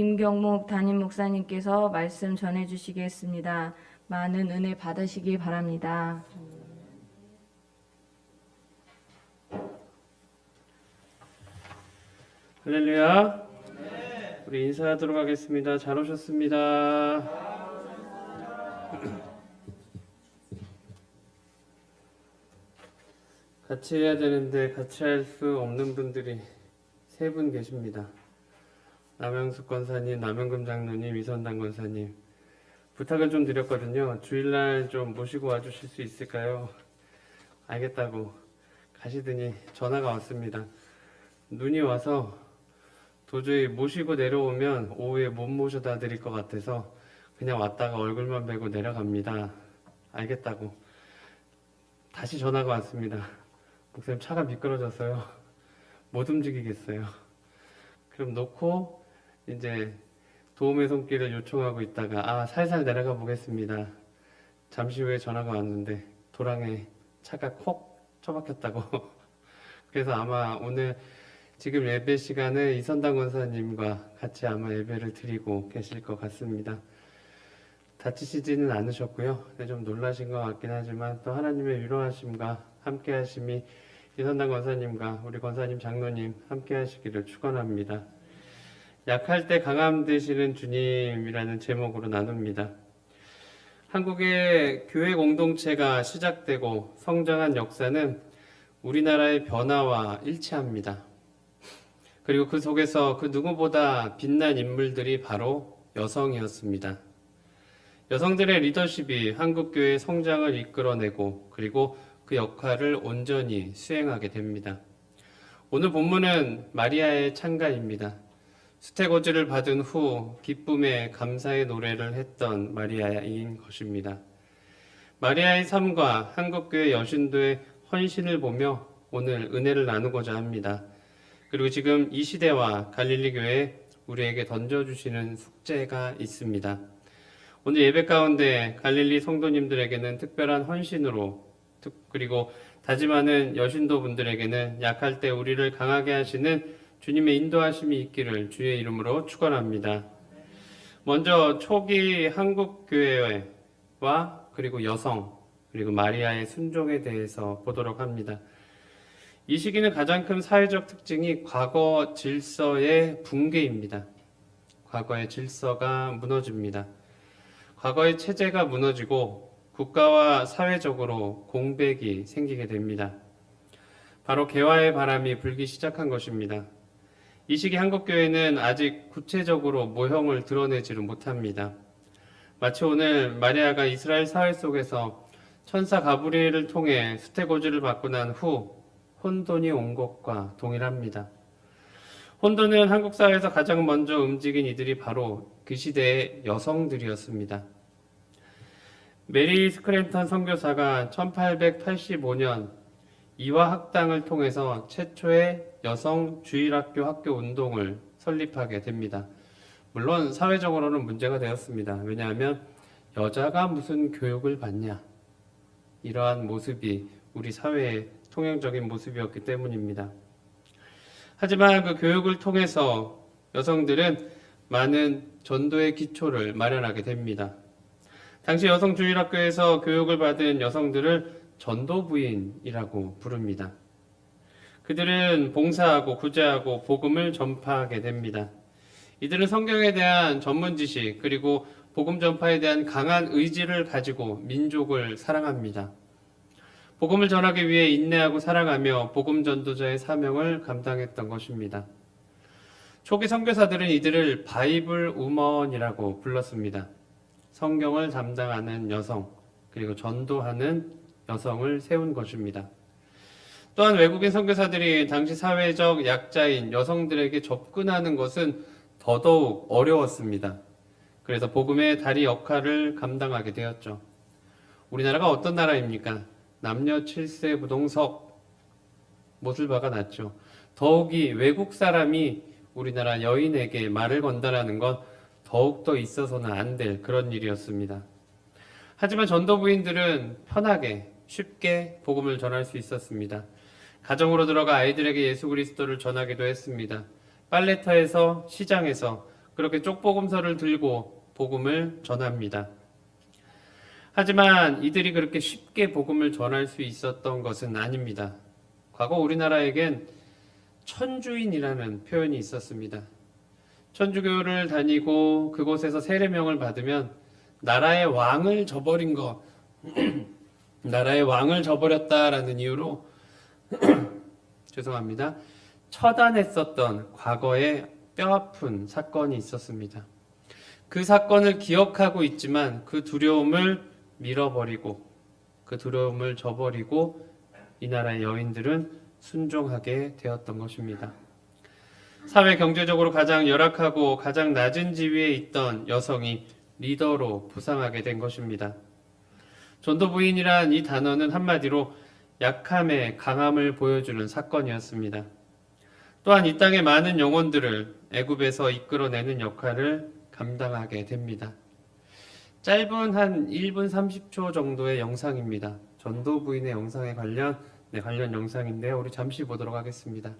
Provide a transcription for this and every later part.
김경목 담임 목사님께서 말씀 전해 주시겠습니다. 많은 은혜 받으시기 바랍니다. 할렐루야. 우리 인사하도록 하겠습니다. 잘 오셨습니다. 같이 해야 되는데 같이 할 수 없는 분들이 세 분 계십니다. 남영숙 권사님, 남영금 장로님, 이선당 권사님. 부탁을 좀 드렸거든요. 주일날 좀 모시고 와주실 수 있을까요? 알겠다고 가시더니 전화가 왔습니다. 눈이 와서 도저히 모시고 내려오면 오후에 못 모셔다 드릴 것 같아서 그냥 왔다가 얼굴만 뵈고 내려갑니다. 알겠다고. 다시 전화가 왔습니다. 목사님 차가 미끄러졌어요. 못 움직이겠어요. 그럼 놓고 이제 도움의 손길을 요청하고 있다가 아 살살 내려가 보겠습니다. 잠시 후에 전화가 왔는데 도랑에 차가 콕 처박혔다고. 그래서 아마 오늘 지금 예배 시간에 이선당 원사님과 같이 아마 예배를 드리고 계실 것 같습니다. 다치시지는 않으셨고요. 네, 좀 놀라신 것 같긴 하지만 또 하나님의 위로하심과 함께하심이 이선당 권사님과 우리 권사님 장로님 함께하시기를 축원합니다. 약할 때 강함 되시는 주님이라는 제목으로 나눕니다. 한국의 교회 공동체가 시작되고 성장한 역사는 우리나라의 변화와 일치합니다. 그리고 그 속에서 그 누구보다 빛난 인물들이 바로 여성이었습니다. 여성들의 리더십이 한국교회의 성장을 이끌어내고 그리고 그 역할을 온전히 수행하게 됩니다. 오늘 본문은 마리아의 창가입니다. 수태고지를 받은 후 기쁨의 감사의 노래를 했던 마리아인 것입니다. 마리아의 삶과 한국교회 여신도의 헌신을 보며 오늘 은혜를 나누고자 합니다. 그리고 지금 이 시대와 갈릴리 교회 우리에게 던져주시는 숙제가 있습니다. 오늘 예배 가운데 갈릴리 성도님들에게는 특별한 헌신으로 특- 그리고 다짐하는 여신도 분들에게는 약할 때 우리를 강하게 하시는 주님의 인도하심이 있기를 주의 이름으로 축원합니다. 먼저 초기 한국 교회와 그리고 여성 그리고 마리아의 순종에 대해서 보도록 합니다. 이 시기는 가장 큰 사회적 특징이 과거 질서의 붕괴입니다. 과거의 질서가 무너집니다. 과거의 체제가 무너지고 국가와 사회적으로 공백이 생기게 됩니다. 바로 개화의 바람이 불기 시작한 것입니다. 이 시기 한국교회는 아직 구체적으로 모형을 드러내지를 못합니다. 마치 오늘 마리아가 이스라엘 사회 속에서 천사 가브리엘을 통해 수태고지를 받고 난 후 혼돈이 온 것과 동일합니다. 혼돈은 한국 사회에서 가장 먼저 움직인 이들이 바로 그 시대의 여성들이었습니다. 메리 스크랜턴 선교사가 1885년 이화 학당을 통해서 최초의 여성 주일학교 학교 운동을 설립하게 됩니다. 물론 사회적으로는 문제가 되었습니다. 왜냐하면 여자가 무슨 교육을 받냐 이러한 모습이 우리 사회의 통용적인 모습이었기 때문입니다. 하지만 그 교육을 통해서 여성들은 많은 전도의 기초를 마련하게 됩니다. 당시 여성주일학교에서 교육을 받은 여성들을 전도부인이라고 부릅니다. 그들은 봉사하고 구제하고 복음을 전파하게 됩니다. 이들은 성경에 대한 전문 지식 그리고 복음 전파에 대한 강한 의지를 가지고 민족을 사랑합니다. 복음을 전하기 위해 인내하고 사랑하며 복음 전도자의 사명을 감당했던 것입니다. 초기 선교사들은 이들을 바이블 우먼이라고 불렀습니다. 성경을 담당하는 여성, 그리고 전도하는 여성을 세운 것입니다. 또한 외국인 선교사들이 당시 사회적 약자인 여성들에게 접근하는 것은 더더욱 어려웠습니다. 그래서 복음의 다리 역할을 감당하게 되었죠. 우리나라가 어떤 나라입니까? 남녀 7세 부동석 못을 박아 놨죠. 더욱이 외국 사람이 우리나라 여인에게 말을 건다라는 건 더욱더 있어서는 안 될 그런 일이었습니다. 하지만 전도부인들은 편하게 쉽게 복음을 전할 수 있었습니다. 가정으로 들어가 아이들에게 예수 그리스도를 전하기도 했습니다. 빨래터에서 시장에서 그렇게 쪽복음서를 들고 복음을 전합니다. 하지만 이들이 그렇게 쉽게 복음을 전할 수 있었던 것은 아닙니다. 과거 우리나라에겐 천주인이라는 표현이 있었습니다. 천주교를 다니고 그곳에서 세례명을 받으면 나라의 왕을 저버린 것, 나라의 왕을 저버렸다라는 이유로 죄송합니다. 처단했었던 과거의 뼈아픈 사건이 있었습니다. 그 사건을 기억하고 있지만 그 두려움을 밀어버리고 그 두려움을 저버리고 이 나라의 여인들은 순종하게 되었던 것입니다. 사회 경제적으로 가장 열악하고 가장 낮은 지위에 있던 여성이 리더로 부상하게 된 것입니다. 전도 부인이란 이 단어는 한마디로 약함의 강함을 보여주는 사건이었습니다. 또한 이 땅의 많은 영혼들을 애굽에서 이끌어내는 역할을 감당하게 됩니다. 짧은 한 1분 30초 정도의 영상입니다. 전도 부인의 영상에 관련 네, 관련 영상인데요. 우리 잠시 보도록 하겠습니다.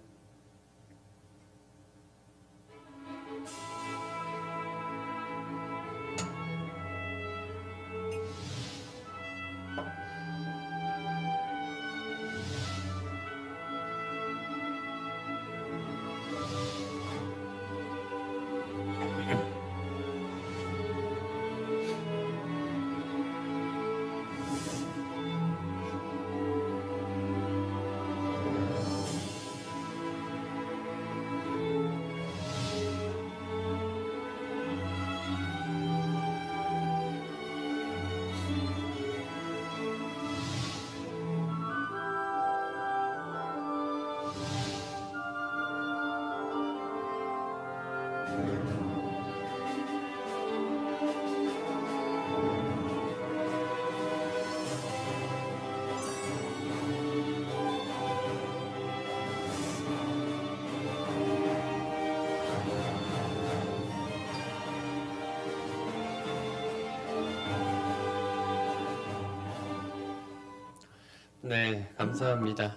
네, 감사합니다.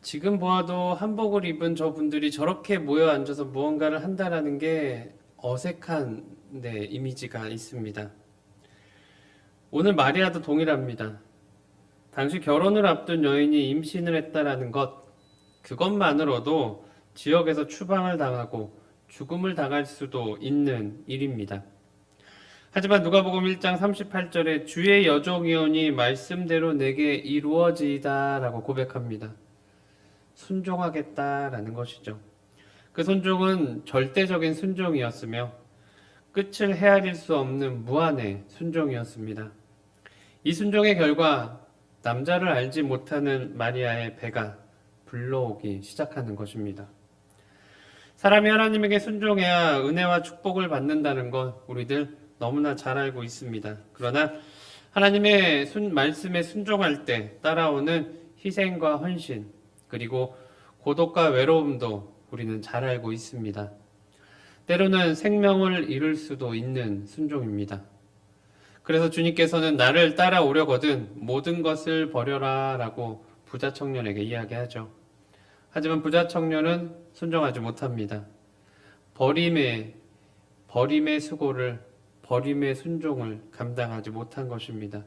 지금 보아도 한복을 입은 저 분들이 저렇게 모여 앉아서 무언가를 한다라는 게 어색한 네, 이미지가 있습니다. 오늘 마리아도 동일합니다. 당시 결혼을 앞둔 여인이 임신을 했다라는 것, 그것만으로도 지역에서 추방을 당하고 죽음을 당할 수도 있는 일입니다. 하지만 누가복음 1장 38절에 주의 여종이오니 말씀대로 내게 이루어지이다라고 고백합니다. 순종하겠다라는 것이죠. 그 순종은 절대적인 순종이었으며 끝을 헤아릴 수 없는 무한의 순종이었습니다. 이 순종의 결과 남자를 알지 못하는 마리아의 배가 불러오기 시작하는 것입니다. 사람이 하나님에게 순종해야 은혜와 축복을 받는다는 것 우리들 너무나 잘 알고 있습니다. 그러나 하나님의 순, 말씀에 순종할 때 따라오는 희생과 헌신, 그리고 고독과 외로움도 우리는 잘 알고 있습니다. 때로는 생명을 잃을 수도 있는 순종입니다. 그래서 주님께서는 나를 따라오려거든 모든 것을 버려라 라고 부자 청년에게 이야기하죠. 하지만 부자 청년은 순종하지 못합니다. 버림의, 버림의 수고를 버림의 순종을 감당하지 못한 것입니다.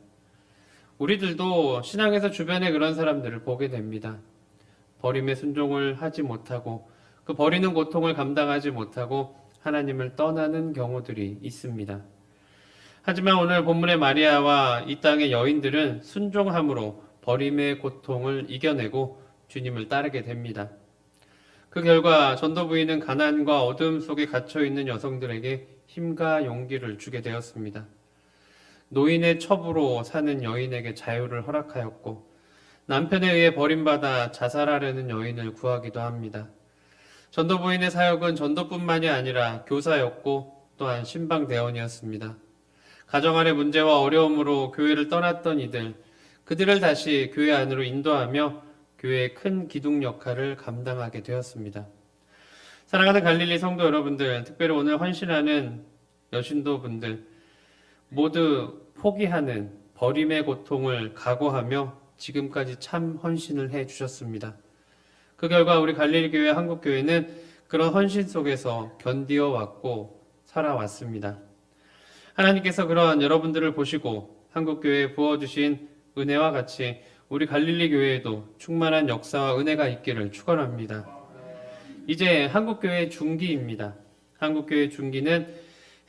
우리들도 신앙에서 주변에 그런 사람들을 보게 됩니다. 버림의 순종을 하지 못하고 그 버리는 고통을 감당하지 못하고 하나님을 떠나는 경우들이 있습니다. 하지만 오늘 본문의 마리아와 이 땅의 여인들은 순종함으로 버림의 고통을 이겨내고 주님을 따르게 됩니다. 그 결과 전도 부인은 가난과 어둠 속에 갇혀 있는 여성들에게 힘과 용기를 주게 되었습니다. 노인의 첩으로 사는 여인에게 자유를 허락하였고 남편에 의해 버림받아 자살하려는 여인을 구하기도 합니다. 전도 부인의 사역은 전도뿐만이 아니라 교사였고 또한 신방 대원이었습니다. 가정 안의 문제와 어려움으로 교회를 떠났던 이들, 그들을 다시 교회 안으로 인도하며 교회의 큰 기둥 역할을 감당하게 되었습니다. 사랑하는 갈릴리 성도 여러분들, 특별히 오늘 헌신하는 여신도 분들, 모두 포기하는 버림의 고통을 각오하며 지금까지 참 헌신을 해 주셨습니다. 그 결과 우리 갈릴리 교회 한국 교회는 그런 헌신 속에서 견디어 왔고 살아왔습니다. 하나님께서 그런 여러분들을 보시고 한국 교회에 부어 주신 은혜와 같이 우리 갈릴리 교회에도 충만한 역사와 은혜가 있기를 축원합니다. 이제 한국교회 중기입니다. 한국교회 중기는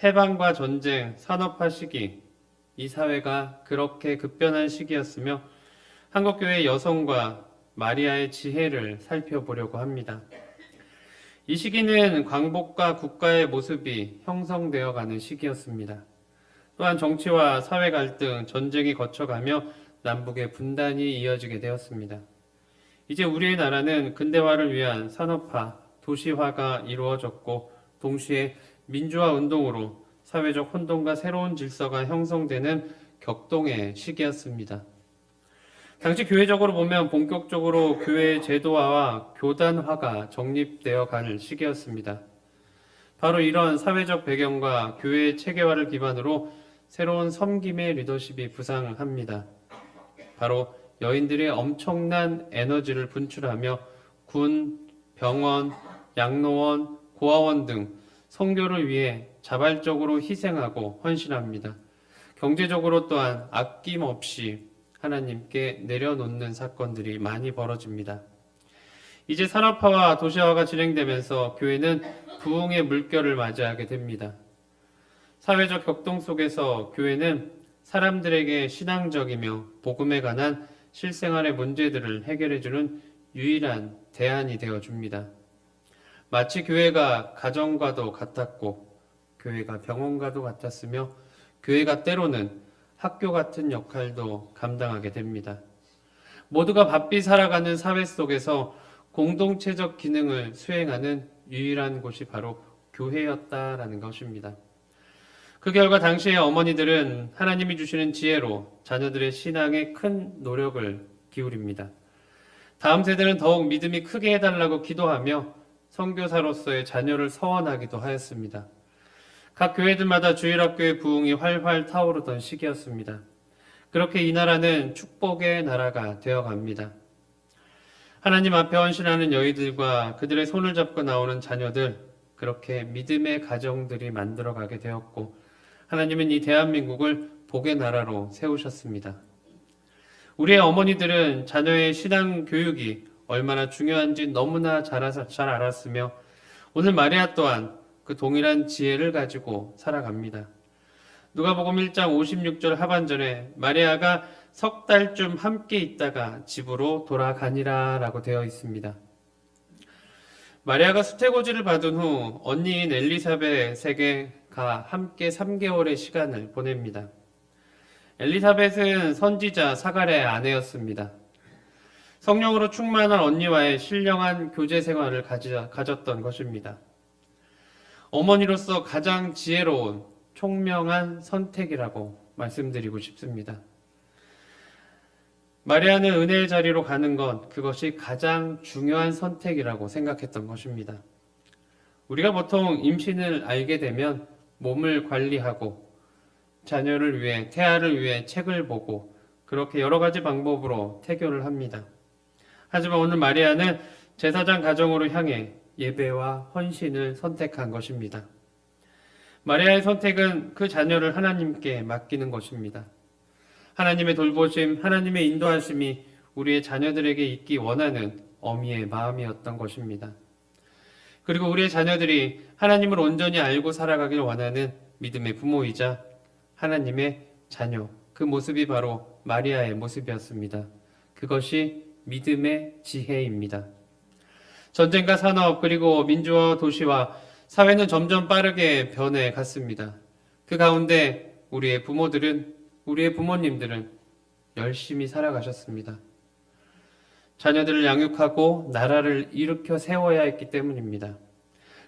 해방과 전쟁, 산업화 시기, 이 사회가 그렇게 급변한 시기였으며 한국교회 여성과 마리아의 지혜를 살펴보려고 합니다. 이 시기는 광복과 국가의 모습이 형성되어 가는 시기였습니다. 또한 정치와 사회 갈등, 전쟁이 거쳐가며 남북의 분단이 이어지게 되었습니다. 이제 우리의 나라는 근대화를 위한 산업화, 도시화가 이루어졌고 동시에 민주화 운동으로 사회적 혼돈과 새로운 질서가 형성되는 격동의 시기였습니다. 당시 교회적으로 보면 본격적으로 교회의 제도화와 교단화가 정립되어 가는 시기였습니다. 바로 이런 사회적 배경과 교회의 체계화를 기반으로 새로운 섬김의 리더십이 부상합니다. 바로 여인들의 엄청난 에너지를 분출하며 군, 병원, 양로원, 고아원 등 성교를 위해 자발적으로 희생하고 헌신합니다. 경제적으로 또한 아낌없이 하나님께 내려놓는 사건들이 많이 벌어집니다. 이제 산업화와 도시화가 진행되면서 교회는 부흥의 물결을 맞이하게 됩니다. 사회적 격동 속에서 교회는 사람들에게 신앙적이며 복음에 관한 실생활의 문제들을 해결해주는 유일한 대안이 되어 줍니다. 마치 교회가 가정과도 같았고, 교회가 병원과도 같았으며, 교회가 때로는 학교 같은 역할도 감당하게 됩니다. 모두가 바삐 살아가는 사회 속에서 공동체적 기능을 수행하는 유일한 곳이 바로 교회였다라는 것입니다. 그 결과 당시의 어머니들은 하나님이 주시는 지혜로 자녀들의 신앙에 큰 노력을 기울입니다. 다음 세대는 더욱 믿음이 크게 해달라고 기도하며 선교사로서의 자녀를 서원하기도 하였습니다. 각 교회들마다 주일학교의 부흥이 활활 타오르던 시기였습니다. 그렇게 이 나라는 축복의 나라가 되어 갑니다. 하나님 앞에 헌신하는 여인들과 그들의 손을 잡고 나오는 자녀들, 그렇게 믿음의 가정들이 만들어가게 되었고, 하나님은 이 대한민국을 복의 나라로 세우셨습니다. 우리의 어머니들은 자녀의 신앙 교육이 얼마나 중요한지 너무나 잘, 알았으며, 오늘 마리아 또한 그 동일한 지혜를 가지고 살아갑니다. 누가복음 1장 56절 하반절에 마리아가 석 달쯤 함께 있다가 집으로 돌아가니라라고 되어 있습니다. 마리아가 수태고지를 받은 후 언니인 엘리사벳에게 가 함께 3개월의 시간을 보냅니다. 엘리사벳은 선지자 사갈의 아내였습니다. 성령으로 충만한 언니와의 신령한 교제 생활을 가지- 가졌던 것입니다. 어머니로서 가장 지혜로운 총명한 선택이라고 말씀드리고 싶습니다. 마리아는 은혜의 자리로 가는 것, 그것이 가장 중요한 선택이라고 생각했던 것입니다. 우리가 보통 임신을 알게 되면 몸을 관리하고 자녀를 위해, 태아를 위해 책을 보고 그렇게 여러 가지 방법으로 태교를 합니다. 하지만 오늘 마리아는 제사장 가정으로 향해 예배와 헌신을 선택한 것입니다. 마리아의 선택은 그 자녀를 하나님께 맡기는 것입니다. 하나님의 돌보심, 하나님의 인도하심이 우리의 자녀들에게 있기 원하는 어미의 마음이었던 것입니다. 그리고 우리의 자녀들이 하나님을 온전히 알고 살아가길 원하는 믿음의 부모이자 하나님의 자녀, 그 모습이 바로 마리아의 모습이었습니다. 그것이 믿음의 지혜입니다. 전쟁과 산업, 그리고 민주화, 도시화, 사회는 점점 빠르게 변해 갔습니다. 그 가운데 우리의 부모들은, 우리의 부모님들은 열심히 살아가셨습니다. 자녀들을 양육하고 나라를 일으켜 세워야 했기 때문입니다.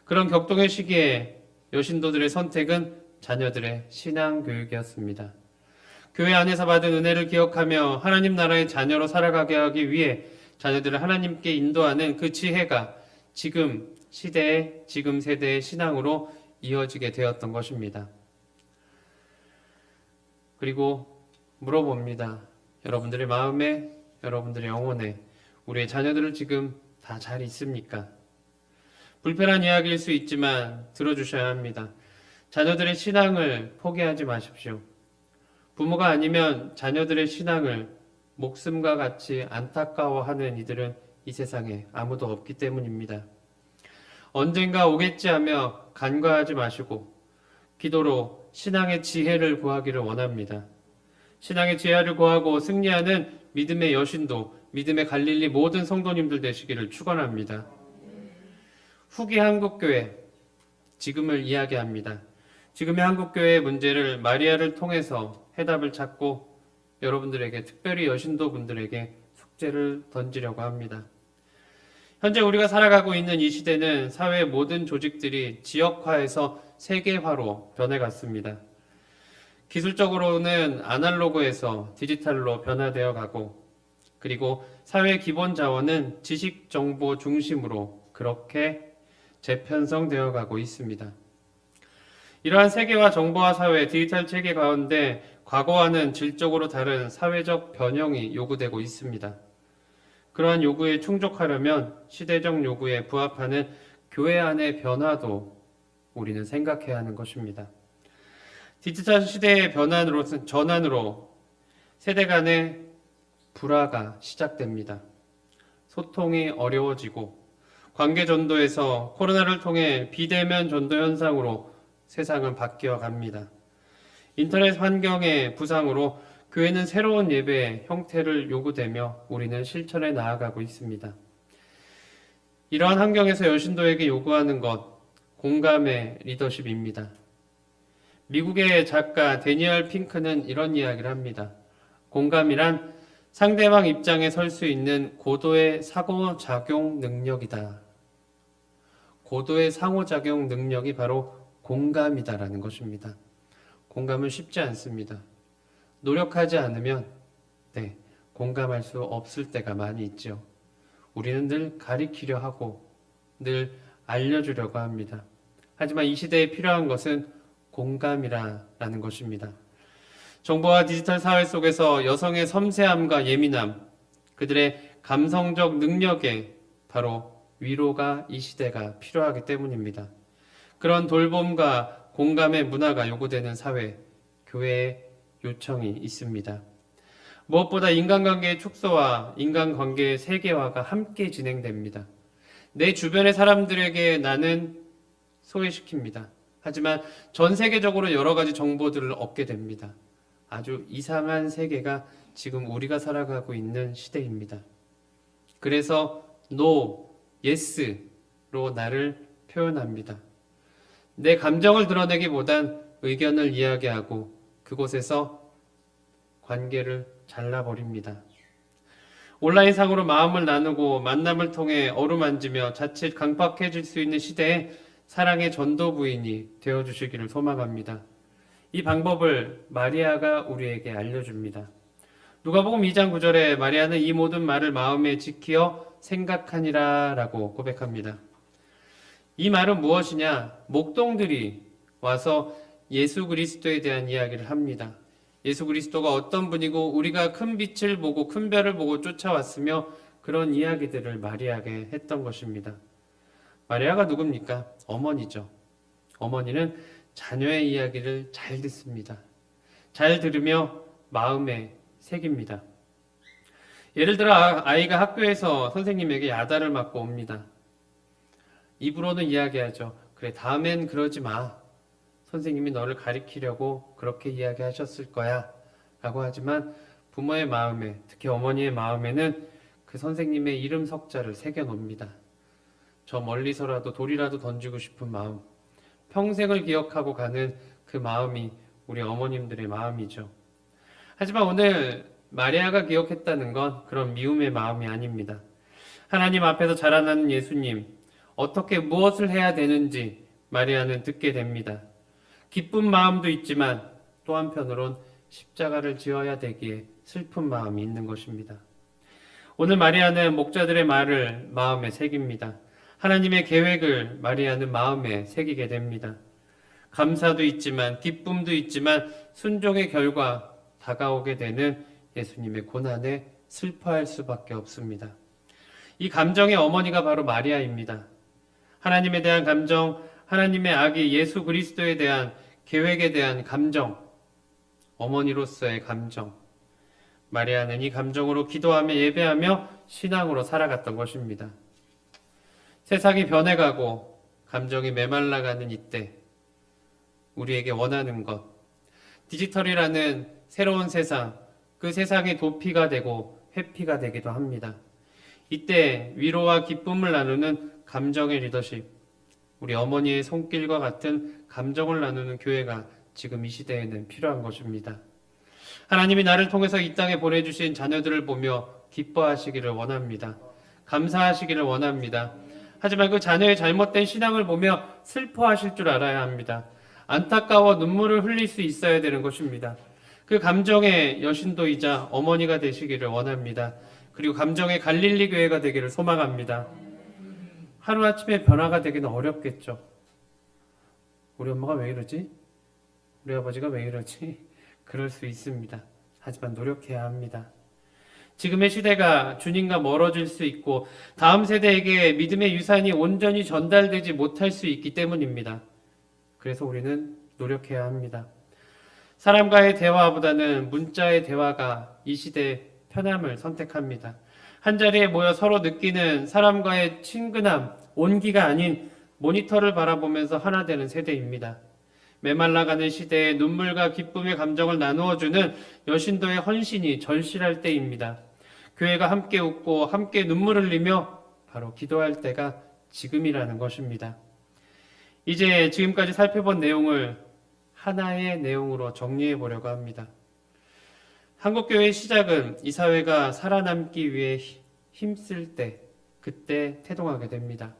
그런 격동의 시기에 여신도들의 선택은 자녀들의 신앙 교육이었습니다. 교회 안에서 받은 은혜를 기억하며 하나님 나라의 자녀로 살아가게 하기 위해 자녀들을 하나님께 인도하는 그 지혜가 지금 시대의 지금 세대의 신앙으로 이어지게 되었던 것입니다. 그리고 물어봅니다. 여러분들의 마음에, 여러분들의 영혼에 우리의 자녀들을 지금 다 잘 있습니까? 불편한 이야기일 수 있지만 들어주셔야 합니다. 자녀들의 신앙을 포기하지 마십시오. 부모가 아니면 자녀들의 신앙을 목숨과 같이 안타까워하는 이들은 이 세상에 아무도 없기 때문입니다. 언젠가 오겠지 하며 간과하지 마시고 기도로 신앙의 지혜를 구하기를 원합니다. 신앙의 지혜를 구하고 승리하는 믿음의 여신도 믿음의 갈릴리 모든 성도님들 되시기를 축원합니다. 후기 한국교회 지금을 이야기합니다. 지금의 한국교회의 문제를 마리아를 통해서 해답을 찾고 여러분들에게 특별히 여신도 분들에게 숙제를 던지려고 합니다. 현재 우리가 살아가고 있는 이 시대는 사회의 모든 조직들이 지역화해서 세계화로 변해갔습니다. 기술적으로는 아날로그에서 디지털로 변화되어 가고 그리고 사회 기본 자원은 지식 정보 중심으로 그렇게 재편성되어 가고 있습니다. 이러한 세계화 정보화 사회 디지털 체계 가운데 과거와는 질적으로 다른 사회적 변형이 요구되고 있습니다. 그러한 요구에 충족하려면 시대적 요구에 부합하는 교회 안의 변화도 우리는 생각해야 하는 것입니다. 디지털 시대의 변환으로 전환으로 세대 간의 불화가 시작됩니다. 소통이 어려워지고 관계 전도에서 코로나를 통해 비대면 전도 현상으로 세상은 바뀌어 갑니다. 인터넷 환경의 부상으로 교회는 새로운 예배의 형태를 요구되며 우리는 실천에 나아가고 있습니다. 이러한 환경에서 여신도에게 요구하는 것, 공감의 리더십입니다. 미국의 작가 데니얼 핑크는 이런 이야기를 합니다. 공감이란 상대방 입장에 설 수 있는 고도의 상호작용 능력이다. 고도의 상호작용 능력이 바로 공감이다라는 것입니다. 공감은 쉽지 않습니다. 노력하지 않으면 네, 공감할 수 없을 때가 많이 있죠. 우리는 늘 가리키려 하고 늘 알려주려고 합니다. 하지만 이 시대에 필요한 것은 공감이라는 것입니다. 정보와 디지털 사회 속에서 여성의 섬세함과 예민함, 그들의 감성적 능력에 바로 위로가 이 시대가 필요하기 때문입니다. 그런 돌봄과 공감의 문화가 요구되는 사회, 교회의 요청이 있습니다. 무엇보다 인간관계의 축소와 인간관계의 세계화가 함께 진행됩니다. 내 주변의 사람들에게 나는 소외시킵니다. 하지만 전 세계적으로 여러 가지 정보들을 얻게 됩니다. 아주 이상한 세계가 지금 우리가 살아가고 있는 시대입니다. 그래서 no, yes로 나를 표현합니다. 내 감정을 드러내기보단 의견을 이야기하고 그곳에서 관계를 잘라버립니다. 온라인상으로 마음을 나누고 만남을 통해 어루만지며 자칫 강박해질 수 있는 시대에 사랑의 전도 부인이 되어주시기를 소망합니다. 이 방법을 마리아가 우리에게 알려줍니다. 누가복음 2장 9절에 마리아는 이 모든 말을 마음에 지키어 생각하니라 라고 고백합니다. 이 말은 무엇이냐? 목동들이 와서 예수 그리스도에 대한 이야기를 합니다. 예수 그리스도가 어떤 분이고 우리가 큰 빛을 보고 큰 별을 보고 쫓아왔으며 그런 이야기들을 마리아에게 했던 것입니다. 마리아가 누굽니까? 어머니죠. 어머니는 자녀의 이야기를 잘 듣습니다. 잘 들으며 마음에 새깁니다. 예를 들어 아- 아이가 학교에서 선생님에게 야단을 맞고 옵니다. 입으로는 이야기하죠. 그래, 다음엔 그러지 마. 선생님이 너를 가리키려고 그렇게 이야기하셨을 거야. 라고 하지만 부모의 마음에, 특히 어머니의 마음에는 그 선생님의 이름 석자를 새겨 놓습니다. 저 멀리서라도 돌이라도 던지고 싶은 마음, 평생을 기억하고 가는 그 마음이 우리 어머님들의 마음이죠. 하지만 오늘 마리아가 기억했다는 건 그런 미움의 마음이 아닙니다. 하나님 앞에서 자라나는 예수님, 어떻게 무엇을 해야 되는지 마리아는 듣게 됩니다. 기쁜 마음도 있지만 또 한편으론 십자가를 지어야 되기에 슬픈 마음이 있는 것입니다. 오늘 마리아는 목자들의 말을 마음에 새깁니다. 하나님의 계획을 마리아는 마음에 새기게 됩니다. 감사도 있지만 기쁨도 있지만 순종의 결과 다가오게 되는 예수님의 고난에 슬퍼할 수밖에 없습니다. 이 감정의 어머니가 바로 마리아입니다. 하나님에 대한 감정, 하나님의 아기 예수 그리스도에 대한 계획에 대한 감정, 어머니로서의 감정. 마리아는 이 감정으로 기도하며 예배하며 신앙으로 살아갔던 것입니다. 세상이 변해가고 감정이 메말라가는 이때 우리에게 원하는 것, 디지털이라는 새로운 세상, 그 세상의 도피가 되고 회피가 되기도 합니다. 이때 위로와 기쁨을 나누는 감정의 리더십, 우리 어머니의 손길과 같은 감정을 나누는 교회가 지금 이 시대에는 필요한 것입니다. 하나님이 나를 통해서 이 땅에 보내주신 자녀들을 보며 기뻐하시기를 원합니다. 감사하시기를 원합니다. 하지만 그 자녀의 잘못된 신앙을 보며 슬퍼하실 줄 알아야 합니다. 안타까워 눈물을 흘릴 수 있어야 되는 것입니다. 그 감정의 여신도이자 어머니가 되시기를 원합니다. 그리고 감정의 갈릴리 교회가 되기를 소망합니다. 하루아침에 변화가 되기는 어렵겠죠. 우리 엄마가 왜 이러지? 우리 아버지가 왜 이러지? 그럴 수 있습니다. 하지만 노력해야 합니다. 지금의 시대가 주님과 멀어질 수 있고 다음 세대에게 믿음의 유산이 온전히 전달되지 못할 수 있기 때문입니다. 그래서 우리는 노력해야 합니다. 사람과의 대화보다는 문자의 대화가 이 시대의 편함을 선택합니다. 한 자리에 모여 서로 느끼는 사람과의 친근함, 온기가 아닌 모니터를 바라보면서 하나 되는 세대입니다. 메말라가는 시대에 눈물과 기쁨의 감정을 나누어주는 여신도의 헌신이 절실할 때입니다. 교회가 함께 웃고 함께 눈물 흘리며 바로 기도할 때가 지금이라는 것입니다. 이제 지금까지 살펴본 내용을 하나의 내용으로 정리해 보려고 합니다. 한국교회의 시작은 이 사회가 살아남기 위해 힘쓸 때, 그때 태동하게 됩니다.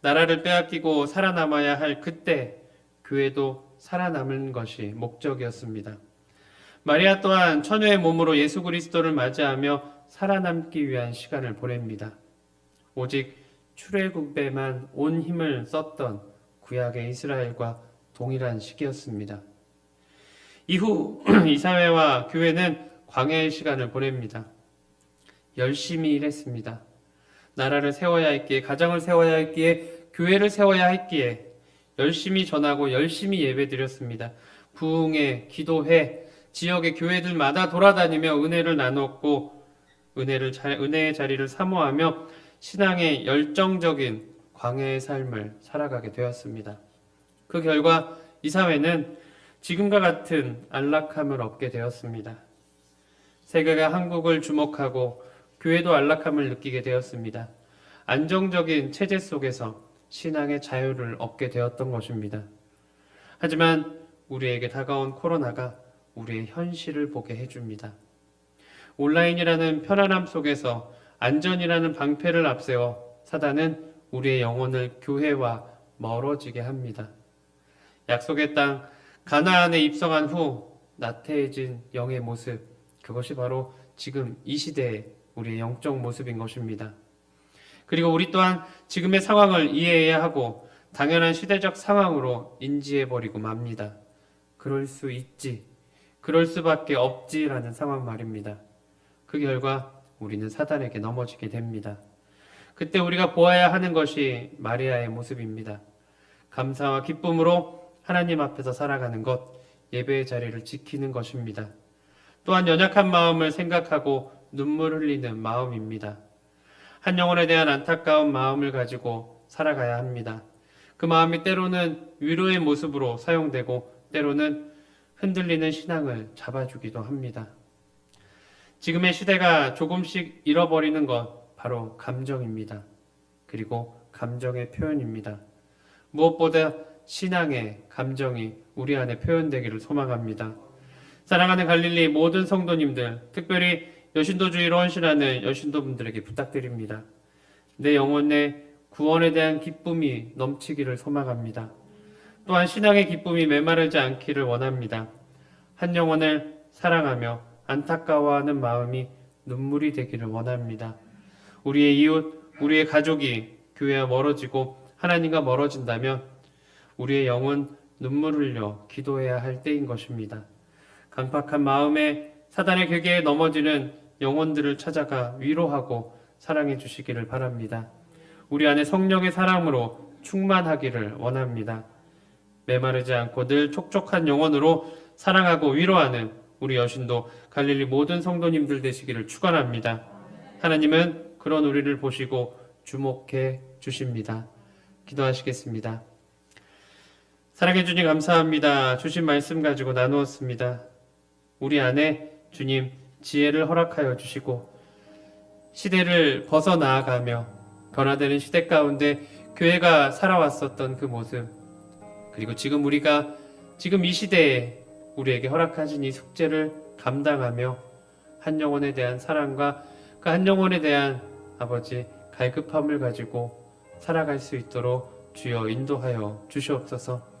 나라를 빼앗기고 살아남아야 할 그때, 교회도 살아남은 것이 목적이었습니다. 마리아 또한 천우의 몸으로 예수 그리스도를 맞이하며 살아남기 위한 시간을 보냅니다. 오직 출애굽에만 온 힘을 썼던 구약의 이스라엘과 동일한 시기였습니다. 이후 이사회와 교회는 광야의 시간을 보냅니다. 열심히 일했습니다. 나라를 세워야 했기에, 가정을 세워야 했기에, 교회를 세워야 했기에, 열심히 전하고 열심히 예배 드렸습니다. 부흥회, 기도회, 지역의 교회들마다 돌아다니며 은혜를 나눴고, 은혜를, 자- 은혜의 자리를 사모하며 신앙의 열정적인 광야의 삶을 살아가게 되었습니다. 그 결과 이 사회는 지금과 같은 안락함을 얻게 되었습니다. 세계가 한국을 주목하고 교회도 안락함을 느끼게 되었습니다. 안정적인 체제 속에서 신앙의 자유를 얻게 되었던 것입니다. 하지만 우리에게 다가온 코로나가 우리의 현실을 보게 해줍니다. 온라인이라는 편안함 속에서 안전이라는 방패를 앞세워 사단은 우리의 영혼을 교회와 멀어지게 합니다. 약속의 땅 가나안에 입성한 후 나태해진 영의 모습 그것이 바로 지금 이 시대의 우리의 영적 모습인 것입니다. 그리고 우리 또한 지금의 상황을 이해해야 하고 당연한 시대적 상황으로 인지해 버리고 맙니다. 그럴 수 있지. 그럴 수밖에 없지라는 상황 말입니다. 그 결과 우리는 사단에게 넘어지게 됩니다. 그때 우리가 보아야 하는 것이 마리아의 모습입니다. 감사와 기쁨으로 하나님 앞에서 살아가는 것, 예배의 자리를 지키는 것입니다. 또한 연약한 마음을 생각하고 눈물 흘리는 마음입니다. 한 영혼에 대한 안타까운 마음을 가지고 살아가야 합니다. 그 마음이 때로는 위로의 모습으로 사용되고 때로는 흔들리는 신앙을 잡아주기도 합니다. 지금의 시대가 조금씩 잃어버리는 것 바로 감정입니다. 그리고 감정의 표현입니다. 무엇보다 신앙의 감정이 우리 안에 표현되기를 소망합니다. 사랑하는 갈릴리 모든 성도님들, 특별히 여신도주의로 헌신하는 여신도분들에게 부탁드립니다. 내 영혼에 구원에 대한 기쁨이 넘치기를 소망합니다. 또한 신앙의 기쁨이 메마르지 않기를 원합니다. 한 영혼을 사랑하며 안타까워하는 마음이 눈물이 되기를 원합니다. 우리의 이웃, 우리의 가족이 교회와 멀어지고 하나님과 멀어진다면 우리의 영혼 눈물 흘려 기도해야 할 때인 것입니다. 강팍한 마음에 사단의 궤계에 넘어지는 영혼들을 찾아가 위로하고 사랑해 주시기를 바랍니다. 우리 안에 성령의 사랑으로 충만하기를 원합니다. 메마르지 않고 늘 촉촉한 영혼으로 사랑하고 위로하는 우리 여신도 갈릴리 모든 성도님들 되시기를 축원합니다. 하나님은 그런 우리를 보시고 주목해 주십니다. 기도하시겠습니다. 사랑해 주님 감사합니다. 주신 말씀 가지고 나누었습니다. 우리 안에 주님 지혜를 허락하여 주시고 시대를 벗어나아가며 변화되는 시대 가운데 교회가 살아왔었던 그 모습 그리고 지금 우리가 지금 이 시대에 우리에게 허락하신 이 숙제를 감당하며 한 영혼에 대한 사랑과 그 한 영혼에 대한 아버지 갈급함을 가지고 살아갈 수 있도록 주여 인도하여 주시옵소서.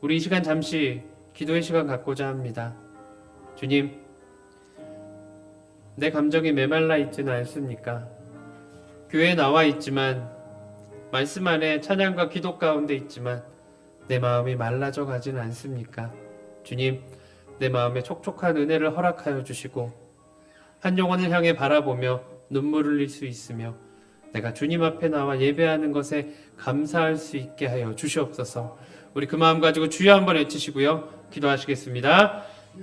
우리 이 시간 잠시 기도의 시간 갖고자 합니다. 주님, 내 감정이 메말라 있지는 않습니까? 교회에 나와 있지만 말씀 안에 찬양과 기도 가운데 있지만 내 마음이 말라져 가지는 않습니까? 주님, 내 마음에 촉촉한 은혜를 허락하여 주시고 한 영혼을 향해 바라보며 눈물을 흘릴 수 있으며 내가 주님 앞에 나와 예배하는 것에 감사할 수 있게 하여 주시옵소서. 우리 그 마음 가지고 주여 한번 외치시고요. 기도하시겠습니다.